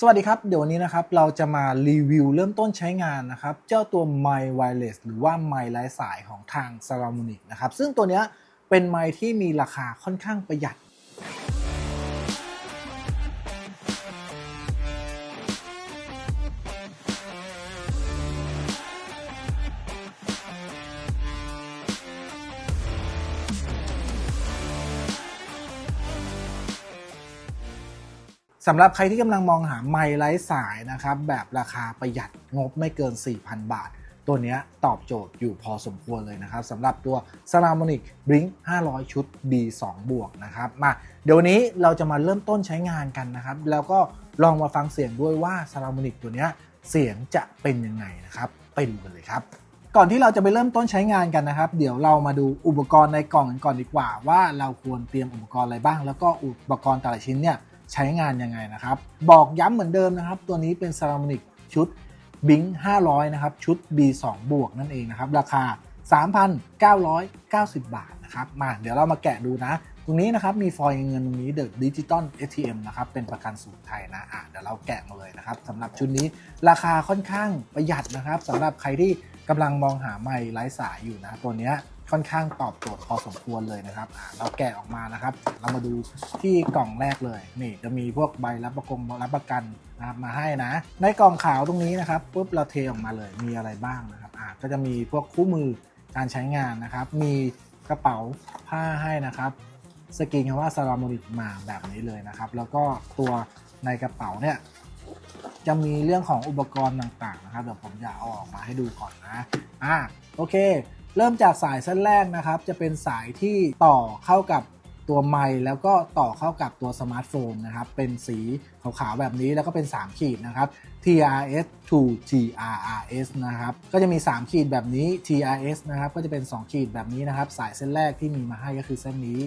สวัสดีครับ เดี๋ยววันนี้นะครับเราจะมารีวิวเริ่มต้นใช้งานนะครับ เจ้าตัว My Wireless หรือว่า My ไร้สายของทาง s a r a m o n i c นะครับ ซึ่งตัวเนี้ยเป็นไมที่มีราคาค่อนข้างประหยัด สำหรับใครที่กำลังมองหาไมค์ไร้สายนะครับแบบราคาประหยัดงบไม่เกิน 4,000 บาท ตัวนี้ตอบโจทย์อยู่พอสมควรเลยนะครับสำหรับตัว s a r a m o n i c Blink 500 ชุด B2 บวกนะครับมาเดี๋ยวนี้เราจะมาเริ่มต้นใช้งานกันนะครับ แล้วก็ลองมาฟังเสียงด้วยว่า s a r a m o n i c ตัวนี้เสียงจะเป็นยังไงนะครับไปดูกันเลยครับ ก่อนที่เราจะไปเริ่มต้นใช้งานกันนะครับ เดี๋ยวเรามาดูอุปกรณ์ในกล่องกันก่อนดีกว่า ว่าเราควรเตรียมอุปกรณ์อะไรบ้าง แล้วก็อุปกรณ์แต่ละชิ้นเนี่ย ใช้งานยังไงนะครับ บอกย้ำเหมือนเดิมนะครับ ตัวนี้เป็น c e r a m o n i c ชุดบิง500 นะครับ ชุด B2 บวกนั่นเองนะครับ ราคา 3,990 บาทนะครับ มาเดี๋ยวเรามาแกะดูนะ ตรงนี้นะครับมีฟอยล์เงินตรงนี้เดอะดิจิตอล ATM นะครับ เป็นประกันสูตรไทยนะอะเดี๋ยวเราแกะมาเลยนะครับสำหรับชุดนี้ราคาค่อนข้างประหยัดนะครับสำหรับใครที่กำลังมองหาไมค์ไร้สายอยู่นะตัวเนี้ย ค่อนข้างตอบโจทย์พอสมควรเลยนะครับเราแกะออกมานะครับ เรามาดูที่กล่องแรกเลย นี่จะมีพวกใบรับประกงรับประกันนะครับมาให้นะ ในกล่องขาวตรงนี้นะครับปุ๊บเราเทออกมาเลยมีอะไรบ้างนะครับก็จะมีพวกคู่มือการใช้งานนะครับ มีกระเป๋าผ้าให้นะครับ สกรีนคำว่าซาราโมนิกมาแบบนี้เลยนะครับ แล้วก็ตัวในกระเป๋าเนี่ยจะมีเรื่องของอุปกรณ์ต่างๆนะครับเดี๋ยวผมจะเอาออกมาให้ดูก่อนนะอะโอเค เริ่มจากสายเส้นแรกนะครับ จะเป็นสายที่ต่อเข้ากับตัวไมค์แล้วก็ต่อเข้ากับตัวสมาร์ทโฟนนะครับ เป็นสีขาวๆแบบนี้แล้วก็เป็น 3 ขีดนะครับ TRS to TRRS นะครับ ก็จะมี 3 ขีดแบบนี้ TRS นะครับ ก็จะเป็น 2 ขีดแบบนี้นะครับ สายเส้นแรกที่มีมาให้ก็คือเส้นนี้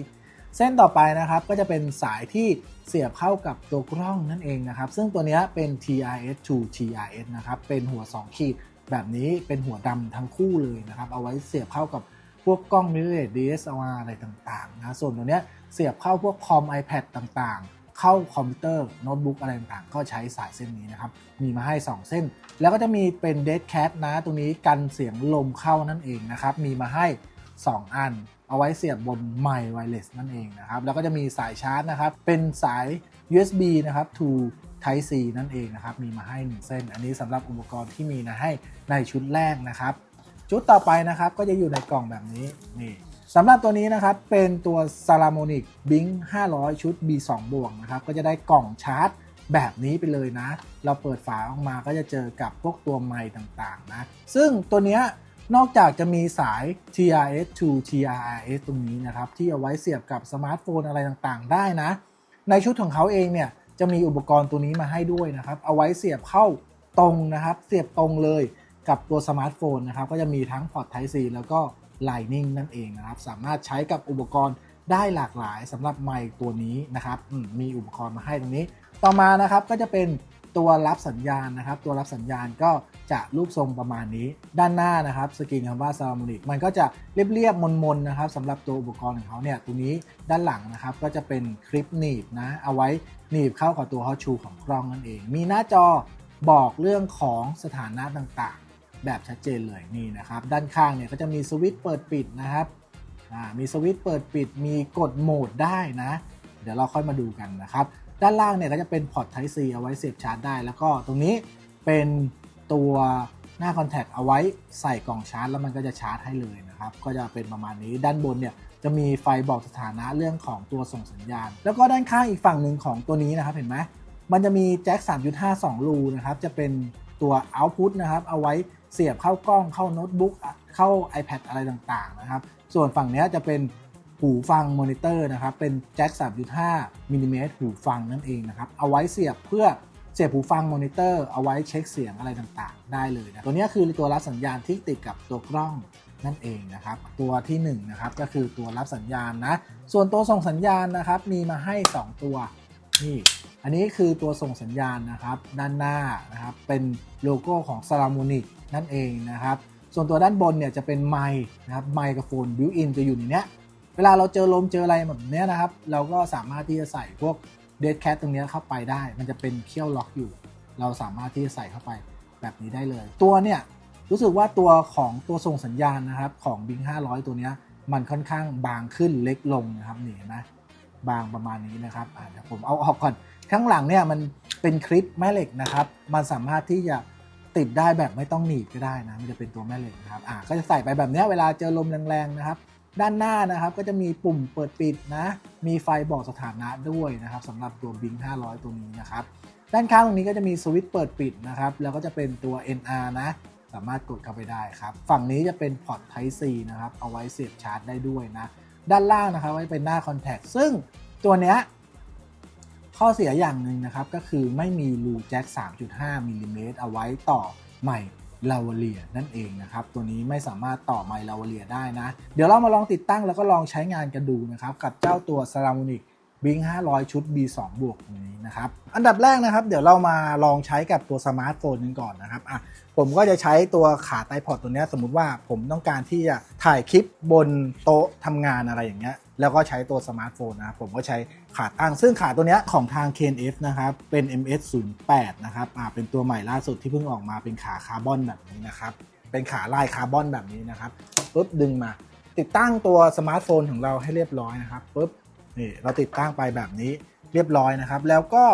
เส้นต่อไปนะครับ ก็จะเป็นสายที่เสียบเข้ากับตัวกล้องนั่นเองนะครับ ซึ่งตัวนี้เป็น TRS to TRS นะครับ เป็นหัว 2 ขีด แบบนี้เป็นหัวดำทั้งคู่เลยนะครับ เอาไว้เสียบเข้ากับพวกกล้องมิเรต DSLR อะไรต่างๆนะส่วนตัวเนี้ยเสียบเข้าพวกคอม iPad ต่างๆ เข้าคอมพิวเตอร์โน้ตบุ๊กอะไรต่างๆ ก็ใช้สายเส้นนี้นะครับ มีมาให้ 2 เส้น แล้วก็จะมีเป็น Dead Cat นะ ตรงนี้กันเสียงลมเข้านั่นเองนะครับ มีมาให้ 2 อัน เอาไว้เสียบบนไมค์ไวเลสนั่นเองนะครับ แล้วก็จะมีสายชาร์จนะครับ เป็นสาย USB นะครับ to Type C นั่นเองนะครับ มีมาให้ 1 เส้น อันนี้สำหรับอุปกรณ์ที่มีนะให้ในชุดแรกนะครับ ชุดต่อไปนะครับก็จะอยู่ในกล่องแบบนี้นี่สำหรับตัวนี้นะครับ เป็นตัว s a r a m o n i c Blink 500 ชุด B2 บวกนะครับ ก็จะได้กล่องชาร์จแบบนี้ไปเลยนะ เราเปิดฝาออกมาก็จะเจอกับพวกตัวไมค์ต่างๆนะ ซึ่งตัวเนี้ย นอกจากจะมีสาย TRS to TRRS ตรงนี้นะครับ ที่เอาไว้เสียบกับสมาร์ทโฟนอะไรต่างๆ ได้นะ ในชุดของเขาเองเนี่ยจะมีอุปกรณ์ตัวนี้มาให้ด้วยนะครับ เอาไว้เสียบเข้าตรงนะครับ เสียบตรงเลยกับตัวสมาร์ทโฟนนะครับ ก็จะมีทั้งพอร์ต Type C แล้วก็ Lightning นั่นเองนะครับ สามารถใช้กับอุปกรณ์ได้หลากหลายสำหรับไมค์ตัวนี้นะครับมีอุปกรณ์มาให้ตรงนี้ ต่อมานะครับก็จะเป็นตัวรับสัญญาณนะครับ ตัวรับสัญญาณก็ จะรูปทรงประมาณนี้ ด้านหน้านะครับสกรีนคำว่า s a r a m o n i c มันก็จะเรียบๆมนๆนะครับสำหรับตัวอุปกรณ์ของเขาเนี่ยตรงนี้ด้านหลังนะครับก็จะเป็นคลิปหนีบนะเอาไว้หนีบเข้ากับตัวฮอชูของกล้องนั่นเอง มีหน้าจอบอกเรื่องของสถานะต่างๆ แบบชัดเจนเลยนี่นะครับ ด้านข้างเนี่ยก็จะมีสวิตช์เปิดปิดนะครับมีสวิตช์เปิดปิดมีกดโหมดได้นะ เดี๋ยวเราค่อยมาดูกันนะครับ ด้านล่างเนี่ยก็จะเป็นพอร์ต Type C เอาไว้เสียบชาร์จได้ แล้วก็ตรงนี้เป็น ตัวหน้าคอนแทคเอาไว้ใส่กล่องชาร์จ แล้วมันก็จะชาร์จให้เลยนะครับ ก็จะเป็นประมาณนี้ด้านบนเนี่ยจะมีไฟบอกสถานะเรื่องของตัวส่งสัญญาณ แล้วก็ด้านข้างอีกฝั่งหนึ่งของตัวนี้นะครับเห็นไหมมันจะมีแจ็ค 3.5 2 รูนะครับ จะเป็นตัว output นะครับ เอาไว้เสียบเข้ากล้องเข้าโน้ตบุ๊กเข้า iPad อะไรต่างๆนะครับ ส่วนฝั่งนี้จะเป็นหูฟังมอนิเตอร์นะครับ เป็นแจ็ค 3.5มิลลิเมตรหูฟังนั่นเองนะครับ เอาไว้เสียบเพื่อ เสียบหูฟังมอนิเตอร์เอาไว้เช็คเสียงอะไรต่างๆ ได้เลยนะตัวนี้คือตัวรับสัญญาณที่ติดกับตัวกล้องนั่นเองนะครับ ตัวที่1นนะครับก็คือตัวรับสัญญาณนะ ส่วนตัวส่งสัญญาณนะครับมีมาให้ 2 ตัวนี่อันนี้คือตัวส่งสัญญาณนะครับ ด้านหน้านะครับเป็นโลโก้ของ s a r a m o n i c นั่นเองนะครับ ส่วนตัวด้านบนเนี่ยจะเป็นไมค์นะครับไมโครโฟนบิวอินจะอยู่ในเนี้ยเวลาเราเจอลมเจออะไรแบบนี้นะครับ เราก็สามารถที่จะใส่พวก เดดแคทตรงนี้เข้าไปได้ มันจะเป็นเขี้ยวล็อกอยู่ เราสามารถที่จะใส่เข้าไปแบบนี้ได้เลย ตัวเนี่ยรู้สึกว่าตัวของตัวส่งสัญญาณนะครับของ Bing 500 ตัวนี้มันค่อนข้างบางขึ้นเล็กลงนะครับนี่เห็นไหมบางประมาณนี้นะครับเดี๋ยวผมเอาออกก่อนข้างหลังเนี่ยมันเป็นคลิปแม่เหล็กนะครับ มันสามารถที่จะติดได้แบบไม่ต้องหนีบก็ได้นะ มันจะเป็นตัวแม่เหล็กนะครับอ่าก็จะใส่ไปแบบนี้เวลาเจอลมแรงๆนะครับ ด้านหน้านะครับก็จะมีปุ่มเปิดปิดนะ มีไฟบอกสถานะด้วยนะครับสำหรับตัว Bing 500 ตัวนี้นะครับ ด้านข้างตรงนี้ก็จะมีสวิตช์เปิดปิดนะครับ แล้วก็จะเป็นตัว NR นะ สามารถกดเข้าไปได้ครับ ฝั่งนี้จะเป็นพอร์ต Type C นะครับ เอาไว้เสียบชาร์จได้ด้วยนะ ด้านล่างนะครับ ไว้เป็นหน้าคอนแทคซึ่งตัวเนี้ยข้อเสียอย่างหนึ่งนะครับ ก็คือไม่มีรูแจ็ค3.5มิลลิเมตรเอาไว้ต่อใหม่ ลาวเลียนั่นเองนะครับ ตัวนี้ไม่สามารถต่อไมค์ลาวเลียได้นะ เดี๋ยวเรามาลองติดตั้งแล้วก็ลองใช้งานกันดูนะครับ กับเจ้าตัว s a r a m o n i c Bing 500 ชุด B2 บวกตรงนี้นะครับ อันดับแรกนะครับ เดี๋ยวเรามาลองใช้กับตัวสมาร์ทโฟนกันก่อนนะครับอะผมก็จะใช้ตัวขาไตพอดตัวนี้สมมุติว่าผมต้องการที่จะถ่ายคลิปบนโต๊ะทำงานอะไรอย่างเงี้ย แล้วก็ใช้ตัวสมาร์ทโฟนนะครับผมก็ใช้ขาตั้ง ซึ่งขาตัวเนี้ยของทาง KNF นะครับ เป็น MS 0 8 นะครับอ่าเป็นตัวใหม่ล่าสุดที่เพิ่งออกมาเป็นขาคาร์บอนแบบนี้นะครับ เป็นขาลายคาร์บอนแบบนี้นะครับปุ๊บดึงมา ติดตั้งตัวสมาร์ทโฟนของเราให้เรียบร้อยนะครับปุ๊บนี่เราติดตั้งไปแบบนี้เรียบร้อยนะครับ แล้วก็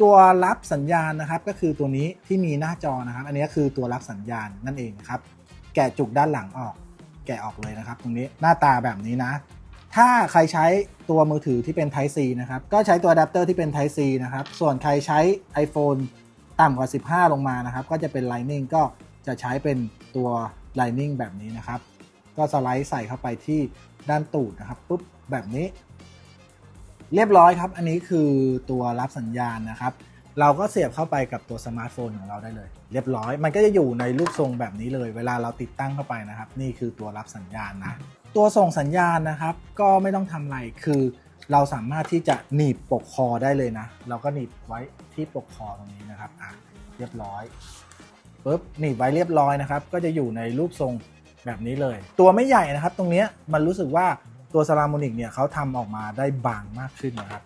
ตัวรับสัญญาณนะครับก็คือตัวนี้ที่มีหน้าจอนะครับ อันนี้คือตัวรับสัญญาณนั่นเองนะครับ แกะจุกด้านหลังออก แกะออกเลยนะครับ ตรงนี้หน้าตาแบบนี้นะ ถ้าใครใช้ตัวมือถือที่เป็น Type C นะครับ ก็ใช้ตัวอะแดปเตอร์ที่เป็น Type C นะครับ ส่วนใครใช้ iPhone ต่ำกว่า 15 ลงมานะครับ ก็จะเป็น Lightning ก็จะใช้เป็นตัว Lightning แบบนี้นะครับ ก็สไลด์ใส่เข้าไปที่ด้านตูดนะครับปุ๊บแบบนี้ เรียบร้อยครับ อันนี้คือตัวรับสัญญาณนะครับ เราก็เสียบเข้าไปกับตัวสมาร์ทโฟนของเราได้เลย เรียบร้อย มันก็จะอยู่ในรูปทรงแบบนี้เลย เวลาเราติดตั้งเข้าไปนะครับ นี่คือตัวรับสัญญาณนะ ตัวส่งสัญญาณนะครับ ก็ไม่ต้องทำอะไรคือเราสามารถที่จะหนีบปกคอได้เลยนะ เราก็หนีบไว้ที่ปกคอตรงนี้นะครับอะเรียบร้อยปุ๊บหนีบไว้เรียบร้อยนะครับ ก็จะอยู่ในรูปทรงแบบนี้เลย ตัวไม่ใหญ่นะครับ ตรงเนี้ยมันรู้สึกว่าตัวซา r ามอนิกเนี่ยเขาทำออกมาได้บางมากขึ้นนะครับ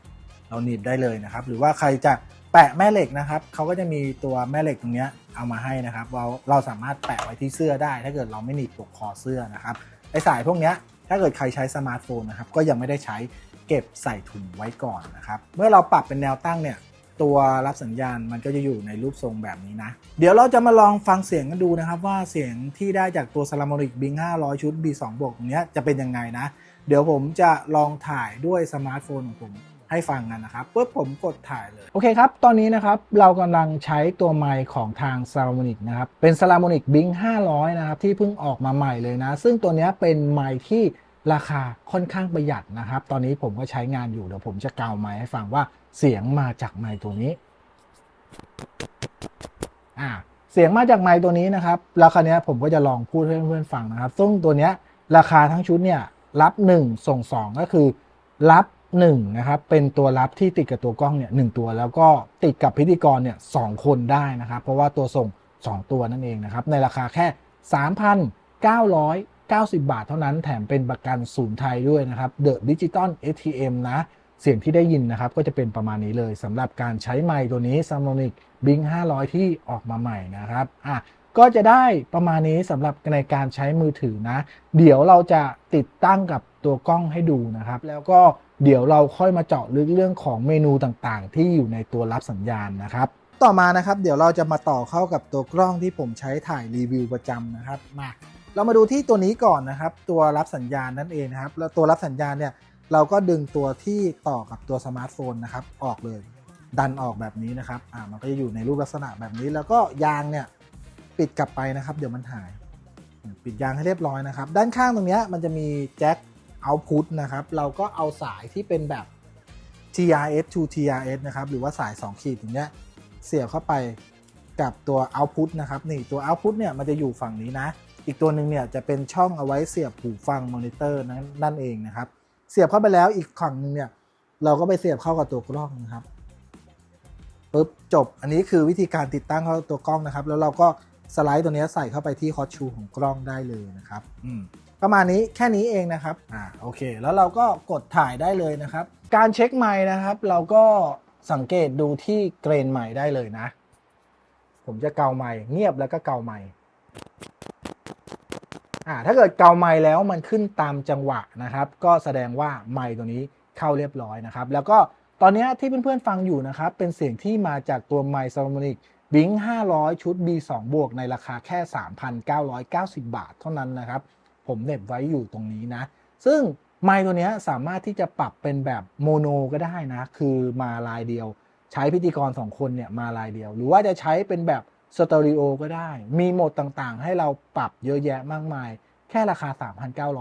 เราหนีบได้เลยนะครับ หรือว่าใครจะแปะแม่เหล็กนะครับเขาก็จะมีตัวแม่เหล็กตรงเนี้ยเอามาให้นะครับ เราเราสามารถแปะไว้ที่เสื้อได้ ถ้าเกิดเราไม่หนีบปกคอเสื้อนะครับ ไอสายพวกนี้ถ้าเกิดใครใช้สมาร์ทโฟนนะครับก็ยังไม่ได้ใช้เก็บใส่ถุงไว้ก่อนนะครับ เมื่อเราปรับเป็นแนวตั้งเนี่ย ตัวรับสัญญาณมันก็จะอยู่ในรูปทรงแบบนี้นะ เดี๋ยวเราจะมาลองฟังเสียงกันดูนะครับ ว่าเสียงที่ได้จากตัว s a l a m o n i c Bing 500 ชุด B2 บวกตรงนี้จะเป็นยังไงนะ เดี๋ยวผมจะลองถ่ายด้วยสมาร์ทโฟนของผม ให้ฟังกันนะครับปุ๊บผมกดถ่ายเลย โอเคครับ ตอนนี้นะครับเรากำลังใช้ตัวไมค์ของทาง s a l a m o n i c นะครับ เป็น s a l a m o n i c Bing 500 นะครับ ที่เพิ่งออกมาใหม่เลยนะ ซึ่งตัวนี้เป็นไมค์ที่ราคาค่อนข้างประหยัดนะครับ ตอนนี้ผมก็ใช้งานอยู่ เดี๋ยวผมจะกาวไมค์ให้ฟังว่าเสียงมาจากไมค์ตัวนี้อ่าเสียงมาจากไมค์ตัวนี้นะครับแล้วคราวเนี้ยผมก็จะลองพูดให้เพื่อนๆฟังนะครับ ซึ่งตัวเนี้ยราคาทั้งชุดเนี่ยรับ 1 ส่ง 2 ก็คือ รับ 1นะครับเป็นตัวรับที่ติดกับตัวกล้องเนี่ยหตัว แล้วก็ติดกับพิธีกรเนี่ยสคนได้นะครับ เพราะว่าตัวส่ง 2 ตัวนั่นเองนะครับ ในราคาแค่ 3,990 บาทเท่านั้นแถมเป็นประกันศูนย์ไทยด้วยนะครับ The Digital ATM นะ เสียงที่ได้ยินนะครับ ก็จะเป็นประมาณนี้เลยสำหรับการใช้ไมค์ตัวนี้ s a m o n i c Bing 500 ที่ออกมาใหม่นะครับอะ ก็จะได้ประมาณนี้สำหรับในการใช้มือถือนะ เดี๋ยวเราจะติดตั้งกับตัวกล้องให้ดูนะครับ แล้วก็เดี๋ยวเราค่อยมาเจาะลึกเรื่องของเมนูต่างๆ ที่อยู่ในตัวรับสัญญาณนะครับ ต่อมานะครับ เดี๋ยวเราจะมาต่อเข้ากับตัวกล้องที่ผมใช้ถ่ายรีวิวประจำนะครับมาเรามาดูที่ตัวนี้ก่อนนะครับ ตัวรับสัญญาณนั่นเองนะครับแล้วตัวรับสัญญาณเนี่ยเราก็ดึงตัวที่ต่อกับตัวสมาร์ทโฟนนะครับออกเลย ดันออกแบบนี้นะครับอ่ามันก็จะอยู่ในรูปลักษณะแบบนี้ แล้วก็ยางเนี่ย ปิดกลับไปนะครับ เดี๋ยวมันหาย ปิดยางให้เรียบร้อยนะครับ ด้านข้างตรงนี้มันจะมีแจ็คเอาพุตนะครับ เราก็เอาสายที่เป็นแบบ TRS to TRS นะครับ หรือว่าสาย2ขีดอย่างเงี้ยเสียบเข้าไปกับตัว output นะครับ นี่ตัว output เนี่ยมันจะอยู่ฝั่งนี้นะ อีกตัวหนึ่งเนี่ยจะเป็นช่องเอาไว้เสียบหูฟังมอนิเตอร์นั้นนั่นเองนะครับ เสียบเข้าไปแล้วอีกฝั่งหนึ่งเนี่ยเราก็ไปเสียบเข้ากับตัวกล้องนะครับปุ๊บจบ อันนี้คือวิธีการติดตั้งเข้าตัวกล้องนะครับ แล้วเราก็ สไลด์ตัวนี้ใส่เข้าไปที่คอชูของกล้องได้เลยนะครับอืมประมาณนี้แค่นี้เองนะครับอ่าโอเค แล้วเราก็กดถ่ายได้เลยนะครับ การเช็คไมค์นะครับ เราก็สังเกตดูที่เกรนใหม่ได้เลยนะ ผมจะเกาไม้เงียบแล้วก็เกาไม้อ่าถ้าเกิดเกาไม้แล้วมันขึ้นตามจังหวะนะครับ ก็แสดงว่าไม้ตัวนี้เข้าเรียบร้อยนะครับ แล้วก็ตอนนี้ที่เพื่อนๆฟังอยู่นะครับ เป็นเสียงที่มาจากตัวไมค์ซ a ลมอนิก บิง500 ชุด B2 บวกในราคาแค่ 3,990 บาทเท่านั้นนะครับ ผมเน็บไว้อยู่ตรงนี้นะ ซึ่งไมค์ตัวนี้สามารถที่จะปรับเป็นแบบโมโนก็ได้นะ คือมาลายเดียว ใช้พิธีกร 2 คนเนี่ยมาลายเดียว หรือว่าจะใช้เป็นแบบสตอริโอก็ได้ มีโหมดต่างๆ ให้เราปรับเยอะแยะมากมาย แค่ราคา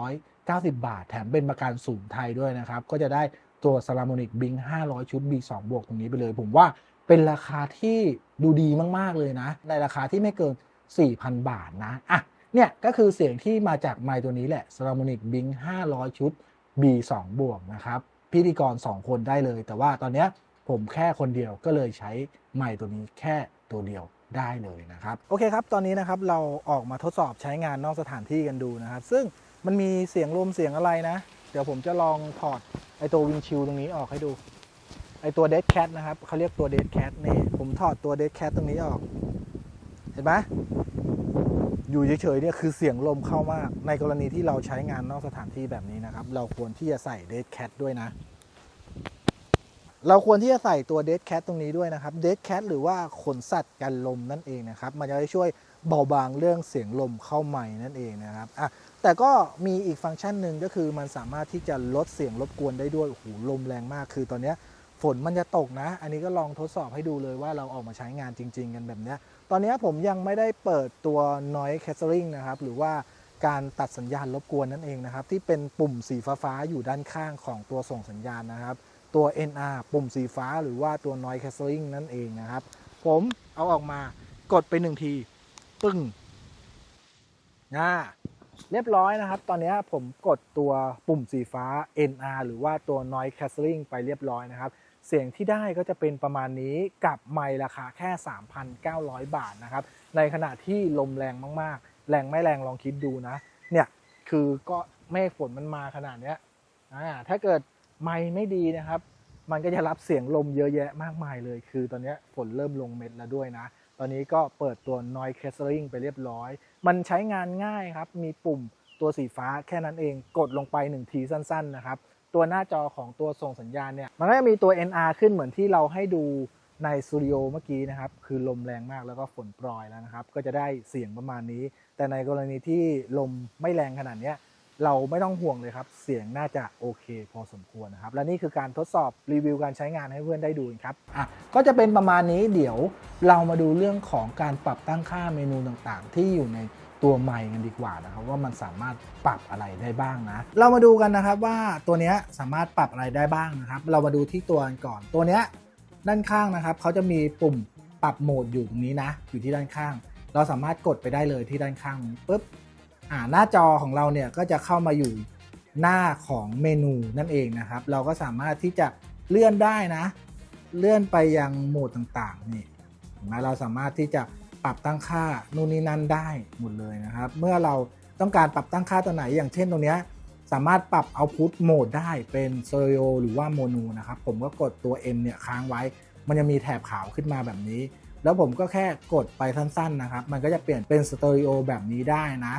3,990 บาท แถมเป็นประกันศูนย์ไทยด้วยนะครับ ก็จะได้ตัว s a l a m o n i c Bing 500 ชุด B2 บวกตรงนี้ไปเลย ผมว่า เป็นราคาที่ดูดีมาก ๆ เลยนะ ในราคาที่ไม่เกิน 4,000 บาทนะอะเนี่ยก็คือเสียงที่มาจากไมค์ตัวนี้แหละ s a l a m o n i c Bing 500 ชุด B2 บวกนะครับ พิธีกร 2 คนได้เลย แต่ว่าตอนเนี้ยผมแค่คนเดียวก็เลยใช้ไมค์ตัวนี้แค่ตัวเดียวได้เลยนะครับ โอเคครับ ตอนนี้นะครับเราออกมาทดสอบใช้งานนอกสถานที่กันดูนะครับ ซึ่งมันมีเสียงลมเสียงอะไรนะ เดี๋ยวผมจะลองถอดไอตัววิงชิลตรงนี้ออกให้ดู ไอตัวเด d แคทนะครับเขาเรียกตัวเด d แคทนี่ ผมถอดตัวเด d แคทตรงนี้ออก เห็นไหมอยู่เฉยๆเนี่ยคือเสียงลมเข้ามาก ในกรณีที่เราใช้งานนอกสถานที่แบบนี้นะครับ เราควรที่จะใส่เด d แคทด้วยนะ เราควรที่จะใส่ตัวเด d แคทตรงนี้ด้วยนะครับเด d แคทหรือว่าขนสัตว์กันลมนั่นเองนะครับ มันจะช่วยเบาบางเรื่องเสียงลมเข้าใหม่นั่นเองนะครับอะแต่ก็มีอีกฟังก์ชันหนึ่งก็คือมันสามารถที่จะลดเสียงรบกวนได้ด้วยโอ้โหลมแรงมากคือตอนเนี้ย ฝนมันจะตกนะ อันนี้ก็ลองทดสอบให้ดูเลยว่าเราออกมาใช้งานจริง ๆ กันแบบนี้ ตอนนี้ผมยังไม่ได้เปิดตัว noise cancelling นะครับ หรือว่าการตัดสัญญาณรบกวนนั่นเองนะครับ ที่เป็นปุ่มสีฟ้าๆอยู่ด้านข้างของตัวส่งสัญญาณนะครับ ตัว NR ปุ่มสีฟ้าหรือว่าตัว noise cancelling นั่นเองนะครับ ผมเอาออกมากดไปหนึ่งที ปึ้งอ่าเรียบร้อยนะครับ ตอนนี้ผมกดตัวปุ่มสีฟ้า NR หรือว่าตัว noise cancelling ไปเรียบร้อยนะครับ เสียงที่ได้ก็จะเป็นประมาณนี้กับไมค์ราคาแค่ 3,900 บาทนะครับ ในขณะที่ลมแรงมากๆ แรงไม่แรงลองคิดดูนะ เนี่ยคือก็เมฆฝนมันมาขนาดเนี้ยอ่าถ้าเกิดไมค์ไม่ดีนะครับ มันก็จะรับเสียงลมเยอะแยะมากมายเลย คือตอนนี้ฝนเริ่มลงเม็ดแล้วด้วยนะ ตอนนี้ก็เปิดตัว noise cancelling ไปเรียบร้อย มันใช้งานง่ายครับ มีปุ่มตัวสีฟ้าแค่นั้นเอง กดลงไป1ทีสั้น ๆนะครับ ตัวหน้าจอของตัวส่งสัญญาณเนี่ยมันก็จะมีตัว NR ขึ้นเหมือนที่เราให้ดูในสตูดิโอเมื่อกี้นะครับ คือลมแรงมากแล้วก็ฝนโปรยแล้วนะครับ ก็จะได้เสียงประมาณนี้ แต่ในกรณีที่ลมไม่แรงขนาดนี้เราไม่ต้องห่วงเลยครับ เสียงน่าจะโอเค พอสมควรนะครับ และนี่คือการทดสอบรีวิวการใช้งานให้เพื่อนได้ดูครับอะก็จะเป็นประมาณนี้เดี๋ยวเรามาดูเรื่องของการปรับตั้งค่าเมนูต่างๆ ที่อยู่ใน ตัวไมค์กันดีกว่านะครับว่ามันสามารถปรับอะไรได้บ้างนะ เรามาดูกันนะครับว่าตัวนี้สามารถปรับอะไรได้บ้างนะครับ เรามาดูที่ตัวกันก่อน ตัวนี้ด้านข้างนะครับเขาจะมีปุ่มปรับโหมดอยู่ตรงนี้นะ อยู่ที่ด้านข้าง เราสามารถกดไปได้เลยที่ด้านข้างปุ๊บอ่าหน้าจอของเราเนี่ยก็จะเข้ามาอยู่หน้าของเมนูนั่นเองนะครับ เราก็สามารถที่จะเลื่อนได้นะ เลื่อนไปยังโหมดต่างๆนี่เราสามารถที่จะ ปรับตั้งค่านู่นนี่นั่นได้หมดเลยนะครับ เมื่อเราต้องการปรับตั้งค่าตัวไหน อย่างเช่นตรงเนี้ยสามารถปรับเอาพุทโหมดได้เป็นสเตอร์โอหรือว่าโมโนนะครับ ผมก็กดตัว M เนี่ยค้างไว้ มันจะมีแถบขาวขึ้นมาแบบนี้ แล้วผมก็แค่กดไปสั้นๆนะครับ มันก็จะเปลี่ยนเป็นสเตอริโอแบบนี้ได้นะ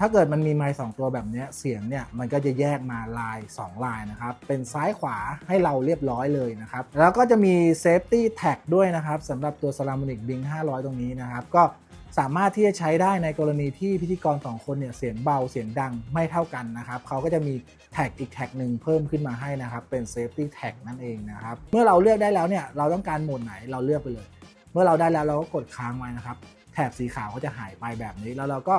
ถ้าเกิดมันมีไมค์สตัวแบบนี้เสียงเนี่ยมันก็จะแยกมาลาย 2 ลายนะครับ เป็นซ้ายขวาให้เราเรียบร้อยเลยนะครับ แล้วก็จะมี Safety Tag ด้วยนะครับสำหรับตัว s a l a m o n i c Bing 500 ตรงนี้นะครับ ก็สามารถที่จะใช้ได้ในกรณีที่พิธีกร 2 คนเนี่ยเสียงเบาเสียงดังไม่เท่ากันนะครับเขาก็จะมีแท็กอีกแท็กหนึ่งเพิ่มขึ้นมาให้นะครับ เป็น Safety Tag นั่นเองนะครับ เมื่อเราเลือกได้แล้วเนี่ยเราต้องการโหมดไหนเราเลือกไปเลย เมื่อเราได้แล้วเราก็กดค้างไว้นะครับแถบสีขาวก็จะหายไปแบบนี้แล้วเราก็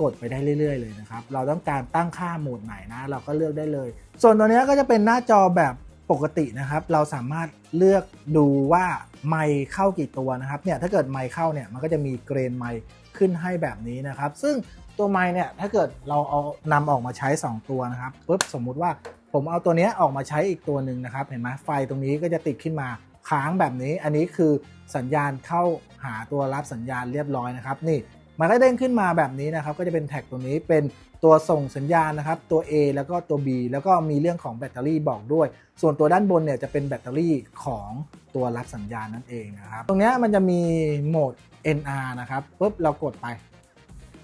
กดไปได้เรื่อย ๆ เลยนะครับ เราต้องการตั้งค่าโหมดไหนนะ เราก็เลือกได้เลย ส่วนตัวนี้ก็จะเป็นหน้าจอแบบปกตินะครับ เราสามารถเลือกดูว่าไมค์เข้ากี่ตัวนะครับ เนี่ยถ้าเกิดไมค์เข้าเนี่ยมันก็จะมีเกรนไมค์ขึ้นให้แบบนี้นะครับ ซึ่งตัวไมค์เนี่ยถ้าเกิดเราเอานำออกมาใช้ 2 ตัวนะครับปุ๊บสมมุติว่าผมเอาตัวนี้ออกมาใช้อีกตัวหนึ่งนะครับ เห็นไหมไฟตรงนี้ก็จะติดขึ้นมาค้างแบบนี้ อันนี้คือสัญญาณเข้าหาตัวรับสัญญาณเรียบร้อยนะครับ นี่ มันก็เด้งขึ้นมาแบบนี้นะครับ ก็จะเป็นแท็กตัวนี้เป็นตัวส่งสัญญาณนะครับ ตัว A แล้วก็ตัว B แล้วก็มีเรื่องของแบตเตอรี่บอกด้วย ส่วนตัวด้านบนเนี่ยจะเป็นแบตเตอรี่ของตัวรับสัญญาณนั่นเองนะครับ ตรงนี้มันจะมีโหมด NR นะครับปุ๊บเรากดไป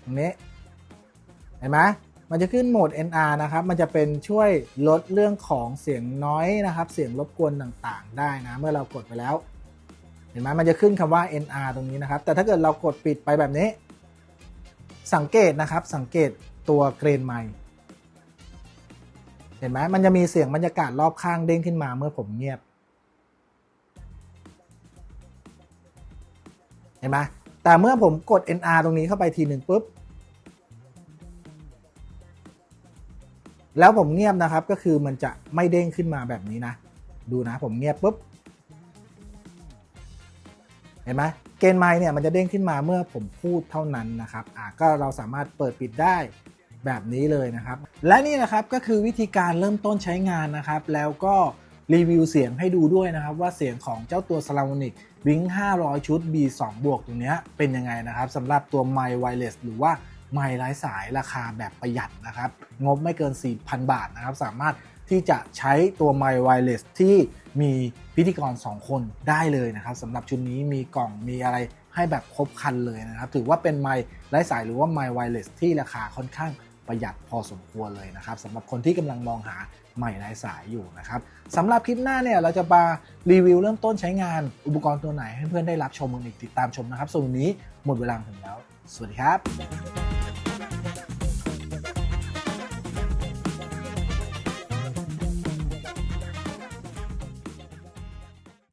ตรงนี้ เห็นไหมมันจะขึ้นโหมด NR นะครับ มันจะเป็นช่วยลดเรื่องของเสียงน้อยนะครับ เสียงรบกวนต่างๆ ได้นะ เมื่อเรากดไปแล้ว เห็นไหมมันจะขึ้นคำว่า NR ตรงนี้นะครับ แต่ถ้าเกิดเรากดปิดไปแบบนี้ สังเกตนะครับสังเกตตัวเกรนไมค์เห็นไหมมันจะมีเสียงบรรยากาศรอบข้างเด้งขึ้นมาเมื่อผมเงียบ เห็นไหมแต่เมื่อผมกด NR ตรงนี้เข้าไปทีหนึ่งปุ๊บ แล้วผมเงียบนะครับก็คือมันจะไม่เด้งขึ้นมาแบบนี้นะ ดูนะผมเงียบปุ๊บ เห็นไหมเกณฑ์ไมค์เนี่ยมันจะเด้งขึ้นมาเมื่อผมพูดเท่านั้นนะครับอ่าก็เราสามารถเปิดปิดได้แบบนี้เลยนะครับ และนี่นะครับก็คือวิธีการเริ่มต้นใช้งานนะครับ แล้วก็รีวิวเสียงให้ดูด้วยนะครับ ว่าเสียงของเจ้าตัว s l a m o n i c Wing 500 ชุด B2 บวกตรงเนี้ยเป็นยังไงนะครับสำหรับตัว m i Wireless หรือว่าไมค์ไร้สายราคาแบบประหยัดนะครับ งบไม่เกิน 4,000 บาทนะครับ สามารถที่จะใช้ตัวไมค์ไวเลสที่ มีพิธีกร 2 คนได้เลยนะครับสำหรับชุดนี้มีกล่องมีอะไรให้แบบครบครันเลยนะครับ ถือว่าเป็นไมค์ไร้สายหรือว่าไมค์ไวเลสที่ราคาค่อนข้างประหยัดพอสมควรเลยนะครับสำหรับคนที่กำลังมองหาไมค์ไร้สายอยู่นะครับสำหรับคลิปหน้าเนี่ยเราจะมารีวิวเริ่มต้นใช้งานอุปกรณ์ตัวไหนให้เพื่อนได้รับชมกันอีกติดตามชมนะครับส่วนนี้หมดเวลาของแล้ว สวัสดีครับ